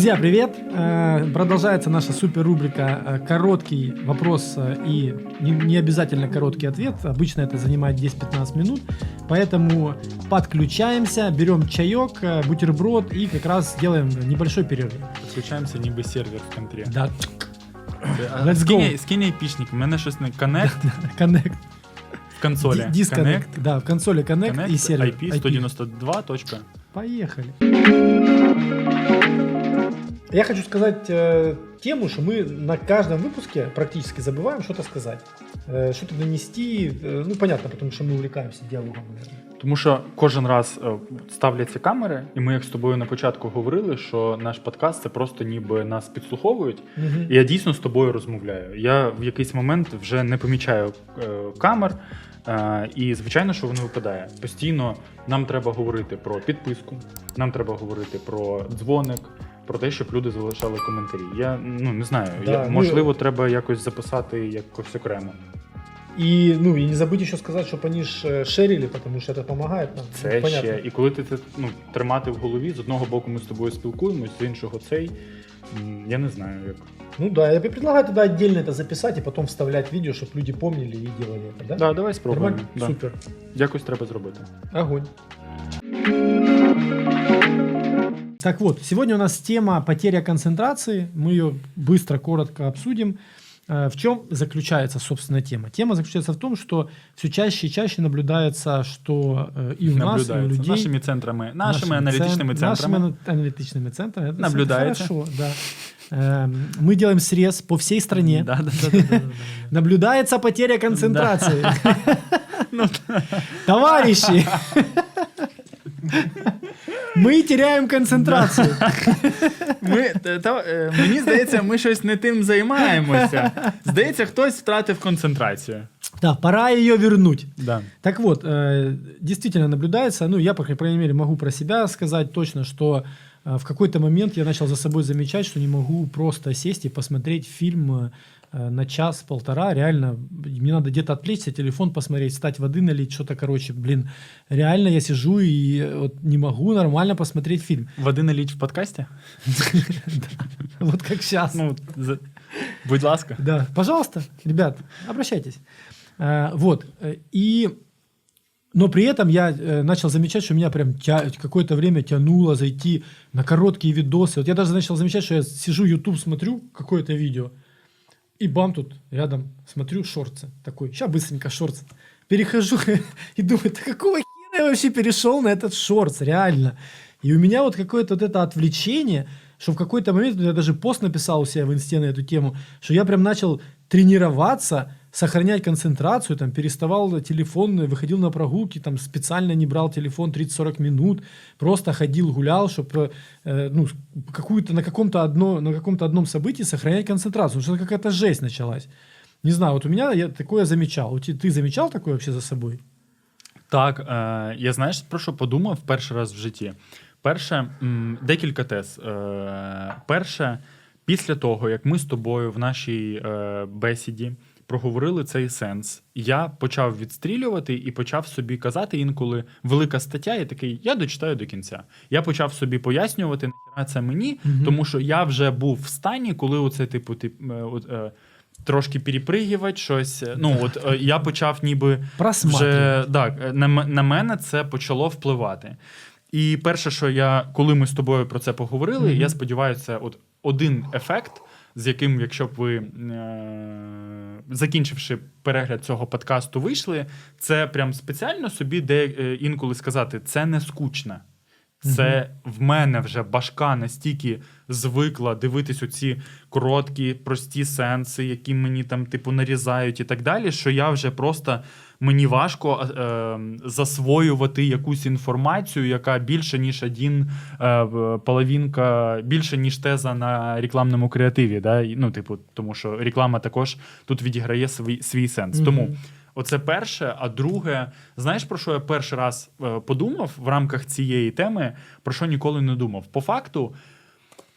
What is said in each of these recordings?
Друзья, привет! Э, Продолжается наша супер рубрика э, «Короткий вопрос э, и не, не обязательно короткий ответ». Обычно это занимает 10-15 минут, поэтому подключаемся, берем чаек, э, бутерброд и как раз делаем небольшой перерыв. Підключаємося ніби сервер в контрі. Да, А, Let's скинь, go. скинь айпішник, у мене щось не Connect Connect. в консолі. Ди- Disconnect. Да, в консоли Connect, Connect, и сервер. IP 192. точка. Поехали. Я хочу сказать э, тему, что мы на каждом выпуске практически забываем что-то сказать. Э, что-то донести. э, ну, понятно, потому что мы увлекаемся диалогом, наверное. Тому що кожен раз е, ставляться камери, і ми як з тобою на початку говорили, що наш подкаст це просто ніби нас підслуховують. Мгм. І я дійсно з тобою розмовляю. Я в якийсь момент вже не помічаю е, камер, е, і звичайно, що воно випадає. Постійно нам треба говорити про підписку, нам треба говорити про дзвоник. Про те, щоб люди залишали коментарі. Я ну не знаю. Да, я, ну- можливо, треба якось записати якось окремо. И, ну, и не забудь еще сказать, чтобы они ж э, шерили, потому что это помогает нам. Це Ну, понятно. ще. І коли ти це ну, тримати в голові, з одного боку ми з тобою спілкуємось, з іншого цей. м, Я не знаю як. Ну да, я предлагаю тогда отдельно это записать и потом вставлять видео, чтобы люди помнили и делали это, да? Да, давай спробуємо. Нормально? Да. Супер. Якось треба зробити. Огонь. Так вот, сегодня у нас тема потеря концентрации. Мы ее быстро, коротко обсудим. Э, В чем заключается, собственно, тема? Тема заключается в том, что все чаще и чаще наблюдается, что э, и у нас, и у людей... Нашими центрами, нашими нашими аналітичними цен- центрами. Нашими аналитичными центрами. Это Наблюдается. Хорошо, да. Эм, Мы делаем срез по всей стране. Да, да, да, да, да, да. Наблюдается потеря концентрации. Товарищи, мы теряем концентрацию. Ми, та, та, е, мені здається, ми щось не тим займаємося. Здається, хтось втратив концентрацію. Да, пора ее вернуть. Да. Так вот, э, действительно наблюдается, ну, я, по крайней мере, могу про себя сказать точно, что э, в какой-то момент я начал за собой замечать, что не могу просто сесть и посмотреть фильм э, на час-полтора. Реально, мне надо где-то отвлечься, телефон посмотреть, встать воды налить, что-то, короче, блин. Реально я сижу и э, вот не могу нормально посмотреть фильм. Води наліть в подкасті? Вот как сейчас. Ну, будь ласка. Да, пожалуйста, ребят, обращайтесь. Э, Вот. э, И но при этом я э, начал замечать, что меня прям тя- какое-то время тянуло зайти на короткие видосы. Вот я даже начал замечать, что я сижу, YouTube смотрю какое-то видео, и бам тут рядом смотрю шорты. Такой, сейчас быстренько шорты. Перехожу и думаю, да какого хера я вообще перешел на этот шортс, реально. И у меня вот какое-то вот это отвлечение, что в какой-то момент, я даже пост написал у себя в инсте на эту тему, что я прям начал тренироваться, сохранять концентрацию, там, переставал телефон, выходил на прогулки, там, специально не брал телефон 30-40 минут, просто ходил, гулял, чтобы ну, какую-то, на каком-то одно, на каком-то одном событии сохранять концентрацию, потому что какая-то жесть началась. Не знаю, вот у меня я такое замечал. У те- Ты замечал такое вообще за собой? Так, е, я знаєш, про що подумав перший раз в житті. Перше, м, декілька тез. Е, перше, після того, як ми з тобою в нашій е, бесіді проговорили цей сенс, я почав відстрілювати і почав собі казати інколи велика стаття, і такий, я дочитаю до кінця. Я почав собі пояснювати, нахіра це мені, Мгм. тому що я вже був в стані, коли оце, типу, тип, е, е, трошки перепригувати щось. е, Ну, от е, я почав ніби вже так, на, на мене це почало впливати. І перше, що я, коли ми з тобою про це поговорили, Мгм. я сподіваюся, от один ефект, з яким, якщо б ви, е, закінчивши перегляд цього подкасту, вийшли, це прям спеціально собі де е, інколи сказати, це не скучно. Це в мене вже башка настільки звикла дивитись оці короткі, прості сенси, які мені там, типу, нарізають і так далі, що я вже просто мені важко е, засвоювати якусь інформацію, яка більше, ніж один е, половинка, більше, ніж теза на рекламному креативі. Да? Ну, типу, тому що реклама також тут відіграє свій, свій сенс. Мгм. Тому Оце перше. А друге, знаєш про що я перший раз е, подумав в рамках цієї теми, про що ніколи не думав. По факту,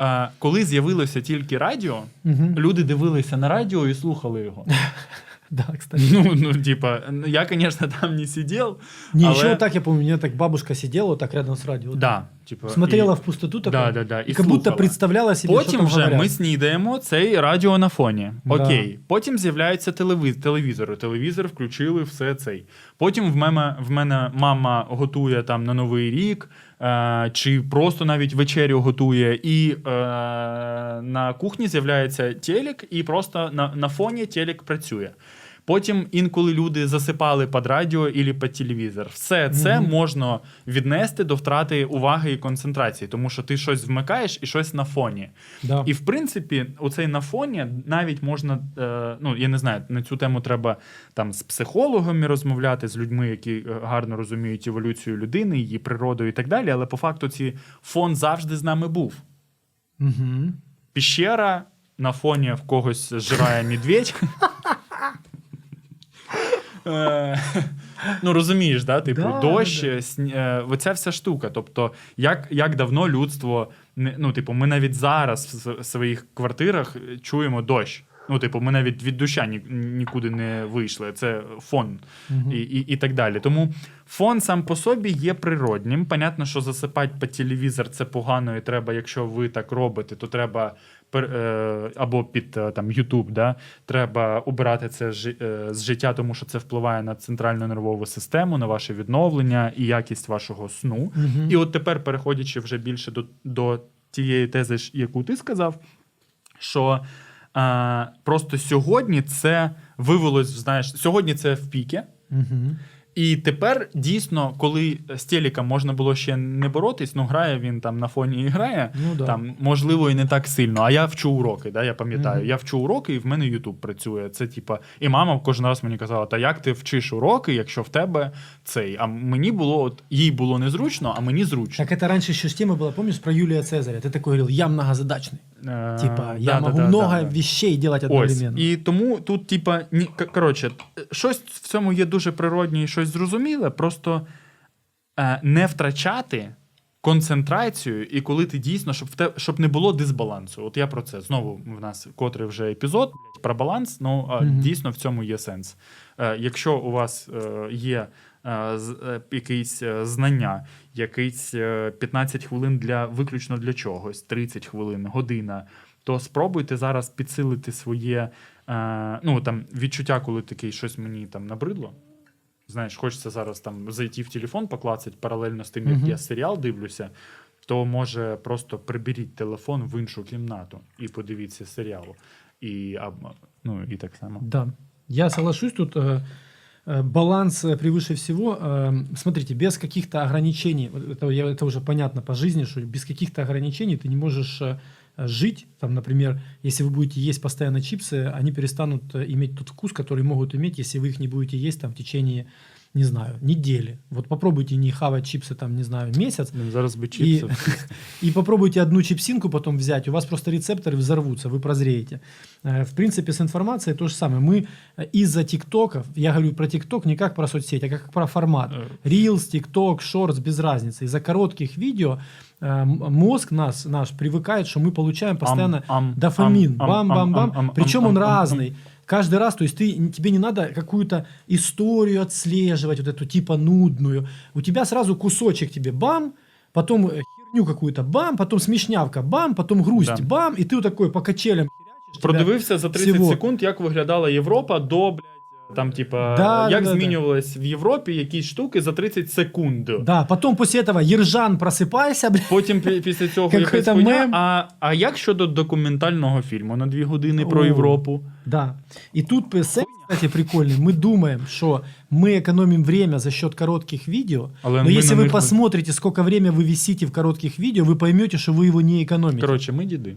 е, коли з'явилося тільки радіо, Мгм. люди дивилися на радіо і слухали його. Да, кстати. Ну, ну типа, я, звісно, там не сидів. Не, але- еще вот так, я помню, у меня так бабушка сидела вот так рядом с радио. Да, Типу, Смотрела і... в пустоту Да, да, да, і и как будто представляла себе, Потім там вже говорят. ми снідаємо цей радіо на фоні. Да. Окей. Потім з'являється телевіз- телевізор. Телевізор включили все цей. Потім в мене, в мене мама готує там на Новий рік, е, чи просто навіть вечерю готує, і е, на кухні з'являється телек, і просто на, на фоні телек працює. Потім інколи люди засипали під радіо і під телевізор. Все це Мгм. можна віднести до втрати уваги і концентрації, тому що ти щось вмикаєш і щось на фоні. Да. І в принципі, оцей на фоні навіть можна, е, ну я не знаю, на цю тему треба там з психологами розмовляти, з людьми, які е, гарно розуміють еволюцію людини, її природу і так далі. Але по факту ці фон завжди з нами був. Мгм. Піщера на фоні в когось жирає медведь. Ну, розумієш, да? Типу, Да, дощ, да, сні- е, оця вся штука. Тобто, як, як давно людство, ну, типу, ми навіть зараз в своїх квартирах чуємо дощ. Ну, типу, ми навіть від доща ні, нікуди не вийшли. Це фон Мгм. і, і, і так далі. Тому фон сам по собі є природнім. Понятно, що засипати під телевізор це погано, і треба, якщо ви так робите, то треба або під е, там YouTube, да, треба убирати це е, з життя, тому що це впливає на центральну нервову систему, на ваше відновлення і якість вашого сну. Мгм. І от тепер, переходячи вже більше до, до тієї тези, яку ти сказав, що е, просто сьогодні це вивелось, знаєш, сьогодні це в піки. Мгм. І тепер дійсно, коли з телеком можна було ще не боротись, ну грає він там на фоні і грає. Ну да. Там можливо і не так сильно. А я вчу уроки. Да, я пам'ятаю. Мгм. Я вчу уроки, і в мене Ютуб працює. Це типа, і мама кожен раз мені казала: Та як ти вчиш уроки, якщо в тебе цей? А мені було, от їй було незручно, а мені зручно. Так это раньше еще с тема была, помнишь, про Юлия Цезаря? Ты такой говорил, я многозадачный. Е, Типа, я да, могу да, да, много да, да. вещей делать Ось. одновременно. І тому тут, типа, ні, к- коротше, щось в цьому є дуже природнє і щось зрозуміле, просто е, не втрачати концентрацію, і коли ти дійсно, щоб в те, щоб не було дисбалансу. От я про це. Знову в нас котрий вже епізод про баланс. Ну а, Мгм. дійсно в цьому є сенс. Е, якщо у вас е, є е, е, якісь е, знання, якісь е, 15 хвилин для виключно для чогось, 30 хвилин, година, то спробуйте зараз підсилити своє ну, там, відчуття, коли такий щось мені там набридло Знаєш, хочеться зараз там зайти в телефон, поклацати паралельно з тим, як Мгм. я серіал дивлюся, то може просто приберіть телефон в іншу кімнату і подивіться серіал. І, а, ну, і так само. Да, я соглашусь тут. э, э, Баланс э, превыше всего. Э, Смотрите, без каких-то ограничений, вот это, я- это уже понятно по жизни, что без каких-то ограничений ты не можешь э, жить. Там, например, если вы будете есть постоянно чипсы, они перестанут э, иметь тот вкус, который могут иметь, если вы их не будете есть там в течение, не знаю, недели. Вот попробуйте не хавать чипсы там, не знаю, месяц, Зараз би и, чіпси. и попробуйте одну чипсинку потом взять, у вас просто рецепторы взорвутся, вы прозреете. Э, В принципе, с информацией то же самое. Мы э, из-за тиктоков, я говорю про тикток не как про соцсеть, а как про формат. Е, Reels, тикток, шортс, без разницы. Из-за коротких видео э, мозг нас, наш привыкает, что мы получаем постоянно ам, ам, дофамин, ам, ам, бам-бам-бам. ам, ам, Причем он разный. Каждый раз, то есть ты, тебе не надо какую-то историю отслеживать, вот эту типа нудную. У тебя сразу кусочек тебе бам, потом э, херню какую-то бам, потом смешнявка бам, потом грусть Да. бам, и ты вот такой по качелям Продивився за 30 всього. секунд, як виглядала Європа до, блядь, там, типа, Да, як да, да, змінювалась в Європі якісь штуки за 30 секунд. Да, потом после этого Ержан, просыпайся, блядь. Потім пі- після цього Какой якась там хуйня. мем. А, а як щодо документального фільму на дві години про О. Європу? Да. И тут, э, секс, кстати, прикольный. Мы думаем, что мы экономим время за счет коротких видео, Але но ми если на вы них- посмотрите, сколько время вы висите в коротких видео, вы поймете, что вы его не экономите. Коротше, ми діди.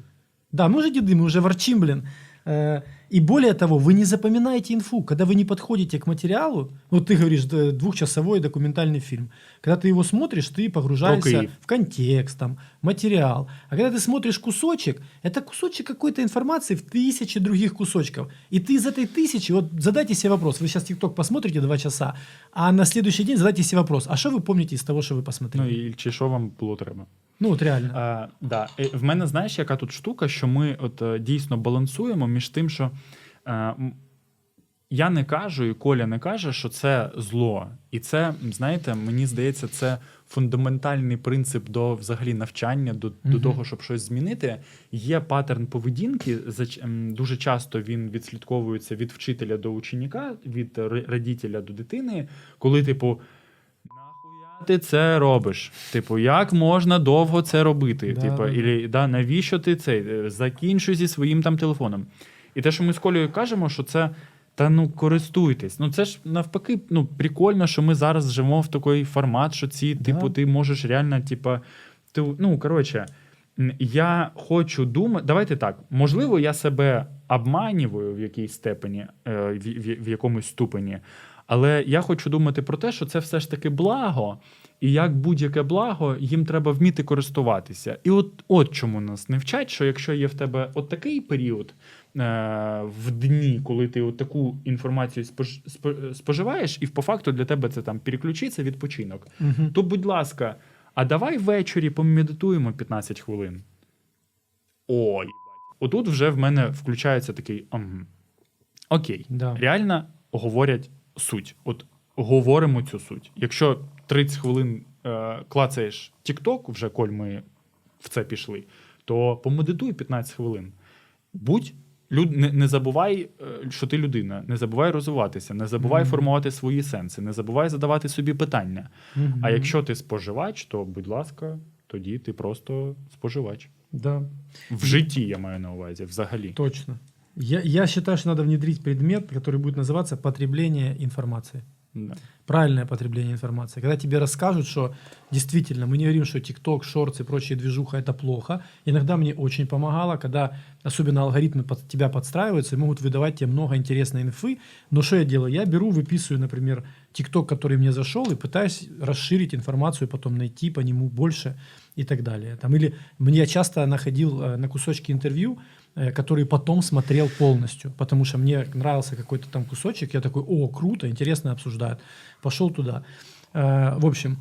Да, мы уже деды, мы уже ворчим, блин. Э, И более того, вы не запоминаете инфу. Когда вы не подходите к материалу, вот ты говоришь, д- двухчасовой документальный фильм. Когда ты его смотришь, ты погружаешься Киев. в контекст, там, материал. А когда ты смотришь кусочек, это кусочек какой-то информации в тысячи других кусочков. И ты из этой тысячи, вот задайте себе вопрос, вы сейчас ТикТок посмотрите два часа, а на следующий день задайте себе вопрос, а что вы помните из того, что вы Ну посмотрели? і чи що вам було треба? Ну, вот реально. А, да. Е, В мене знаєш, яка тут штука, що ми от е, дійсно балансуємо між тим, що е, м, я не кажу, і Коля не каже, що це зло. І це, знаєте, мені здається, це фундаментальний принцип до взагалі навчання, до, до того, щоб щось змінити. Є паттерн поведінки. Дуже часто він відслідковується від вчителя до ученика, від р- родителя до дитини, коли, типу. «Нахуя Ти це робиш. Типу, як можна довго це робити? Да, типу, да, да. ілі, да, навіщо ти це? Е, Закінчуй зі своїм там телефоном. І те, що ми з Колею кажемо, що це та ну користуйтесь. Ну це ж навпаки, ну прикольно, що ми зараз живемо в такий формат, що ці, Да. типу, ти можеш реально, типу, ти, ну коротше, я хочу думати. Давайте так. Можливо, я себе обманюю в якійсь степені, е, в, в, в якомусь ступені. Але я хочу думати про те, що це все ж таки благо, і як будь-яке благо, їм треба вміти користуватися. І от, от чому нас не вчать, що якщо є в тебе от такий період в дні, коли ти от таку інформацію спож, споживаєш, і по факту для тебе це там переключиться відпочинок, Мгм. то, будь ласка, а давай ввечері помедитуємо 15 хвилин. Ой, отут вже в мене включається такий. «Ам, Окей, Да. реально говорять суть. От говоримо цю суть. Якщо 30 хвилин е, клацаєш TikTok, вже коль ми в це пішли, то помедитуй 15 хвилин. Будь люд, не, не забувай, е, що ти людина, не забувай розвиватися, не забувай Мгм. формувати свої сенси, не забувай задавати собі питання. Мгм. А якщо ти споживач, то будь ласка, тоді ти просто споживач. Да, В житті я маю на увазі, взагалі. точно. Я, я считаю, что надо внедрить предмет, который будет называться потребление информации. Да. Правильное потребление информации. Когда тебе расскажут, что действительно, мы не говорим, что TikTok, шорты и прочая движуха это плохо. Иногда мне очень помогало, когда особенно алгоритмы под тебя подстраиваются и могут выдавать тебе много интересной инфы. Но что я делаю? Я беру, выписываю, например, TikTok, который мне зашел, и пытаюсь расширить информацию, потом найти по нему больше и так далее. Там, или мне часто находил э, на кусочки интервью, э, которые потом смотрел полностью, потому что мне нравился какой-то там кусочек, я такой, о, круто, интересно обсуждают, пошел туда. Э, В общем,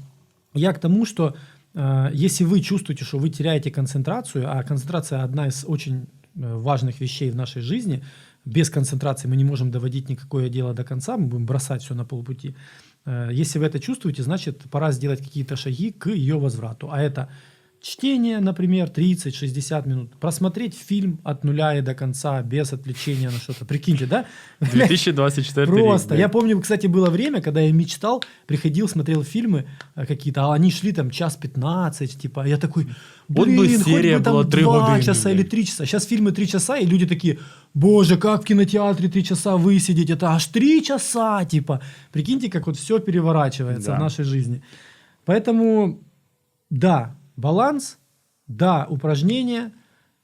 я к тому, что э, если вы чувствуете, что вы теряете концентрацию, а концентрация одна из очень важных вещей в нашей жизни, без концентрации мы не можем доводить никакое дело до конца, мы будем бросать все на полпути. Если вы это чувствуете, значит, пора сделать какие-то шаги к ее возврату. А это чтение, например, 30-60 минут, просмотреть фильм от нуля и до конца, без отвлечения на что-то. Прикиньте, да? 2024 Просто. рік. Я помню, кстати, было время, когда я мечтал, приходил, смотрел фильмы э, какие-то, а они шли там час 15, типа, я такой, Вот блин, бы хоть серия бы там была три 2 години, часа или 3 часа. Сейчас фильмы 3 часа, и люди такие, боже, как в кинотеатре 3 часа высидеть, это аж 3 часа, типа. Прикиньте, как вот все переворачивается Да. в нашей жизни. Поэтому, да, баланс, да, упражнения,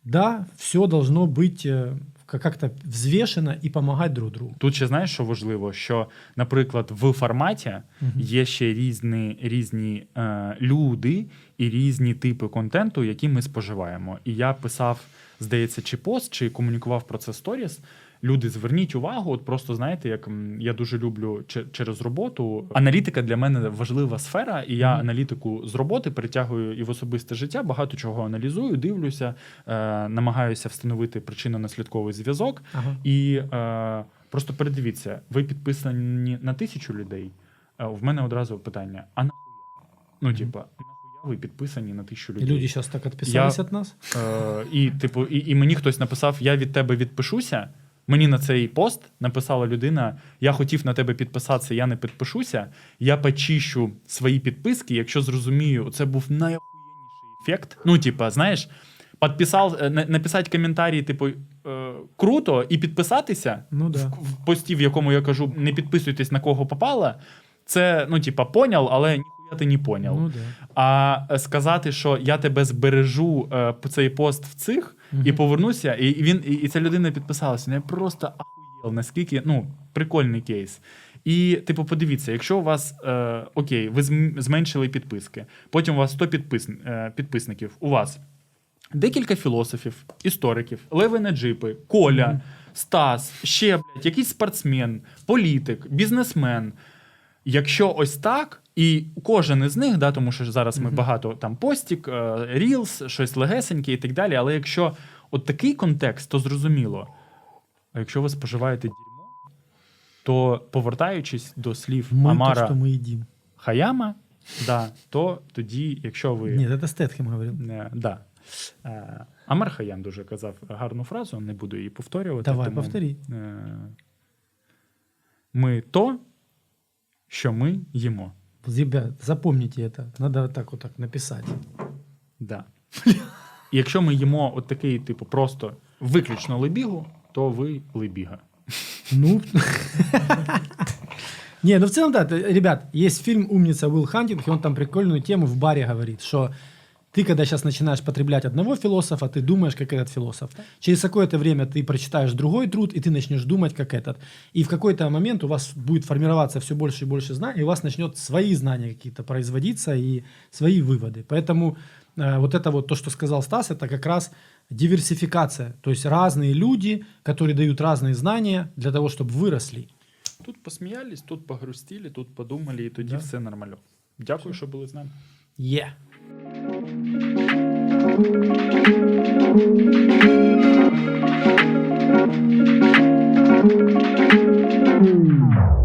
да, все должно быть э, как- как-то взвешено и помогать друг другу. Тут ще знаєш, що важливо, що, наприклад, в форматі Мгм. є ще різні, різні е, люди і різні типи контенту, які ми споживаємо. І я писав, здається, чи пост, чи комунікував про це сторіс. Люди, зверніть увагу, от просто знаєте, як я дуже люблю через роботу. Аналітика для мене важлива сфера, і я Мгм. аналітику з роботи перетягую і в особисте життя. Багато чого аналізую, дивлюся, е, намагаюся встановити причинно-наслідковий зв'язок. Ага. І е, просто передивіться, ви підписані на тисячу людей. Е, в мене одразу питання: а нахуя? Ну, типа, ви підписані на тисячу людей? люди сейчас так отписались Я- от нас. Е, і, типу, і, і мені хтось написав: Я від тебе відпишуся. Мені на цей пост написала людина: Я хотів на тебе підписатися, я не підпишуся. Я почищу свої підписки, якщо зрозумію, це був найохуєнніший ефект. Ну, типа, знаєш, підписав, е, написати коментарі, типу, е, круто, і підписатися Ну да. в, в пості, в якому я кажу, не підписуйтесь на кого попало. Це, ну, типа, поняв, але ніхуя ти не поняв. Ну да. А е, сказати, що я тебе збережу по цей пост в цих і Мгм. повернуся, і, і він і, і ця людина підписалася. Ну, я просто ахуєл, наскільки ну прикольний кейс. І, типу, подивіться, якщо у вас е, окей, ви зм- зменшили підписки, потім у вас 100 підпис, е, підписників, у вас декілька філософів, істориків, Леви Неджипи, Коля. Стас, ще блядь, якийсь спортсмен, політик, бізнесмен. Якщо ось так, і кожен із них, да, тому що зараз ми Мгм. багато там постік, е, рілс, щось легесеньке і так далі. Але якщо от такий контекст, то зрозуміло. А якщо ви споживаєте дерьмо, То повертаючись до слів Мы то, Амара что мы едим. Хаяма, да, то тоді, якщо ви Нет, это Стэтхэм говорил. Е, да. Е, Амар Хаям дуже казав гарну фразу, не буду її повторювати. Давай, тому, повтори. е, Ми то, що ми їмо. Ребят, запомните это. Надо так отак написати. Да. Якщо ми їмо от такий, типу, просто виключно лебігу, то ви лебіга. Ну. Не, ну в целом, да, ребят, есть фильм «Умница Уилл Хантинг», и он там прикольную тему в баре говорит, что ты, когда сейчас начинаешь потреблять одного философа, ты думаешь, как этот философ. Через какое-то время ты прочитаешь другой труд, и ты начнешь думать, как этот. И в какой-то момент у вас будет формироваться все больше и больше знаний, и у вас начнет свои знания какие-то производиться и свои выводы. Поэтому э, вот это вот то, что сказал Стас, это как раз диверсификация. То есть разные люди, которые дают разные знания для того, чтобы выросли. Тут посміялись, тут погрустили, тут подумали, і тоді Да. все нормально. Дякую, що були з нами. Yeah. Thank you.